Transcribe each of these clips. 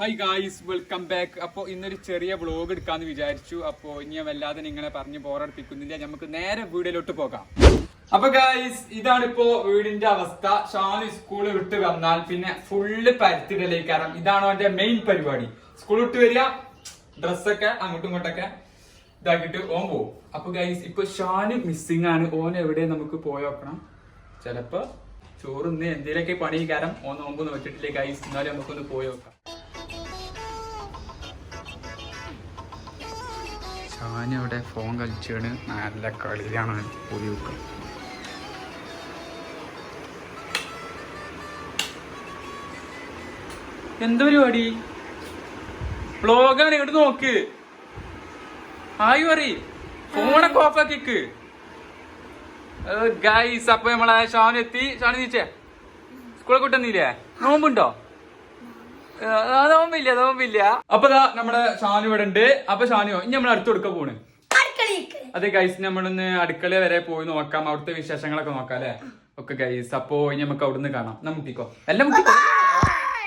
Hi guys welcome back അപ്പോൾ ഇന്നൊരു ചെറിയ വ്ളോഗ് എടുക്കാമെന്ന് വിചാരിച്ചു. അപ്പോൾ ഇനി വല്ലാതെ നിങ്ങളെ പറഞ്ഞ് ബോറടിപ്പിക്കുന്നില്ല നമുക്ക് നേരെ വീടിലോട്ട് പോകാം. അപ്പൊ ഗായ്സ് ഇതാണ് ഇപ്പോ വീടിന്റെ അവസ്ഥ. ഷാനു സ്കൂൾ വിട്ട് വന്നാൽ പിന്നെ ഫുള്ള് പരുത്തിടലേ കാരണം ഇതാണ് അവന്റെ മെയിൻ പരിപാടി. സ്കൂൾ വിട്ട് വരിക ഡ്രസ്സൊക്കെ അങ്ങോട്ടും ഇങ്ങോട്ടൊക്കെ ഇതാക്കിയിട്ട് ഓൻ പോവും. അപ്പൊ ഗൈസ് ഇപ്പൊ ഷാന് മിസ്സിംഗ് ആണ്. ഓൻ എവിടെ നമുക്ക് പോയോക്കണം ചിലപ്പോ ചോറിന്ന് എന്തേലൊക്കെ പണി കാരണം ഓൻ നോമ്പ് നോക്കിയിട്ടില്ലേ ഗൈസ് എന്നാലും നമുക്കൊന്ന് പോയി നോക്കാം അവിടെ ഫോൺ കളിച്ചാണ്. നല്ല കളിയാണ് പോയി വെക്കുക. എന്താ പരിപാടി? ബ്ലോഗാണ് ഇങ്ങോട്ട് നോക്ക്. ആയി പറ ഫോണൊക്കെ ഓഫാക്കിക്ക് ഗൈസ് അപ്പൊ നമ്മളെ ഷാൻ എത്തി ഷാൻ നീച്ചേ സ്കൂളെ കിട്ടുന്നില്ലേ നോമ്പുണ്ടോ? നോമ്പില്ല നോമ്പില്ല അപ്പൊ ദാ നമ്മുടെ ഷാനു ഇവിടെ ഉണ്ട്. അപ്പൊ ഷാനുവോ ഇനി നമ്മൾ അടുത്ത് കൊടുക്ക പോണ്? അതെ ഗൈസ് നമ്മളൊന്ന് അടുക്കള വരെ പോയി നോക്കാം. അവിടുത്തെ വിശേഷങ്ങളൊക്കെ നോക്കാം അല്ലെ? ഒക്കെ ഗൈസ് അപ്പോ ഇനി നമുക്ക് അവിടുന്ന് കാണാം. നമുക്കിക്കോ മുട്ടിക്കോ എല്ലാം മുട്ടിക്കോ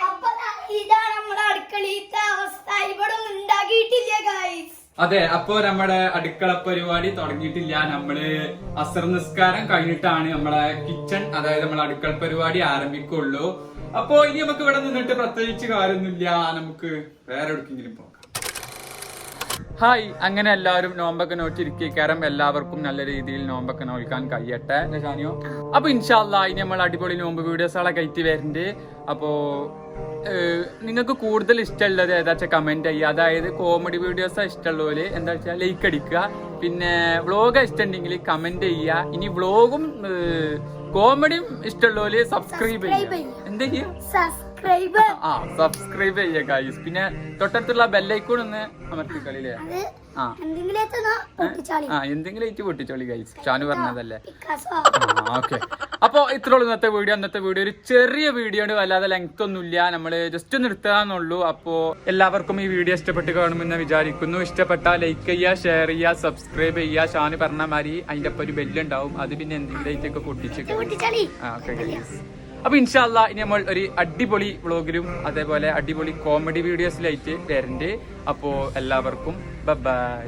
അപ്പൊ ദാ ഇതാ നമ്മുടെ അടുക്കളയിലത്തെ അവസ്ഥ ഇവിടെ ഒന്നും ഉണ്ടാക്കിയിട്ടില്ല ഗൈസ് അതെ അപ്പോ നമ്മുടെ അടുക്കള പരിപാടി തുടങ്ങിയിട്ടില്ല. നമ്മൾ അസർ നിസ്കാരം കഴിഞ്ഞിട്ടാണ് നമ്മളെ കിച്ചൺ അതായത് നമ്മളെ അടുക്കള പരിപാടി ആരംഭിക്കുള്ളൂ. അപ്പോ ഇനി നമുക്ക് ഇവിടെ നിന്നിട്ട് പ്രത്യേകിച്ച് കാര്യമൊന്നുമില്ല. നമുക്ക് വേറെ എവിടേക്കെങ്കിലും പോകാം ഹായ് അങ്ങനെ എല്ലാവരും നോമ്പൊക്കെ നോറ്റിരിക്കാരം എല്ലാവർക്കും നല്ല രീതിയിൽ നോമ്പൊക്കെ നോക്കാൻ കഴിയട്ടെ. ഷാനിയോ? അപ്പൊ ഇൻഷാല്ല ഇനി നമ്മൾ അടിപൊളി നോമ്പ് വീഡിയോസുകളൊക്കെ കയറ്റി വരുന്നുണ്ട് അപ്പോ നിങ്ങൾക്ക് കൂടുതൽ ഇഷ്ടമുള്ളത് ഏതാ വെച്ചാൽ കമന്റ് ചെയ്യുക. അതായത് കോമഡി വീഡിയോസ് ഇഷ്ടമുള്ളവര് എന്താ വെച്ചാൽ ലൈക്ക് അടിക്കുക. പിന്നെ വ്ളോഗ് ഇഷ്ടമുണ്ടെങ്കിൽ കമന്റ് ചെയ്യുക. ഇനി വ്ളോഗും കോമഡിയും ഇഷ്ടമുള്ളവര് സബ്സ്ക്രൈബ് ചെയ്യുക. ചെയ്യുക. എന്താ ചെയ്യുക സബ്സ്ക്രൈബ് ആ സബ്സ്ക്രൈബ് ചെയ്യുക ഗൈസ് പിന്നെ തൊട്ടടുത്തുള്ള ബെല്ലൈക്കോൺ ഒന്ന് അമർത്തിക്കളില്ലേ അത് ആ. ആ എന്തെങ്കിലും ഏറ്റ് പൊട്ടിച്ചോളി ഗൈസ് ഷാനു പറഞ്ഞതല്ലേ? ഓക്കെ അപ്പൊ ഇത്രയുള്ളൂ ഇന്നത്തെ വീഡിയോ. ഇന്നത്തെ വീഡിയോ ഒരു ചെറിയ വീഡിയോ ഉണ്ട് വല്ലാതെ ലെങ്ത് ഒന്നുമില്ല. നമ്മൾ ജസ്റ്റ് ഒന്ന് എടുത്താന്നുള്ളൂ അപ്പോ എല്ലാവർക്കും ഈ വീഡിയോ ഇഷ്ടപ്പെട്ട് കാണുമെന്ന് വിചാരിക്കുന്നു. ഇഷ്ടപ്പെട്ടാൽ ലൈക്ക് ചെയ്യുക ഷെയർ ചെയ്യുക സബ്സ്ക്രൈബ് ചെയ്യുക. ഷാനു പറഞ്ഞ മാതിരി അതിന്റെ ഒപ്പം ഒരു ബെല്ലുണ്ടാവും അത് പിന്നെ എന്തെങ്കിലും പൊട്ടിച്ച് പൊട്ടിച്ചാളി. ആ ഓക്കെ ഗൈസ് അപ്പൊ ഇൻഷാല്ല ഇനി നമ്മൾ ഒരു അടിപൊളി വ്ളോഗിലും അതേപോലെ അടിപൊളി കോമഡി വീഡിയോസിലായിട്ട് വരണ്ട്. അപ്പോ എല്ലാവർക്കും ബൈ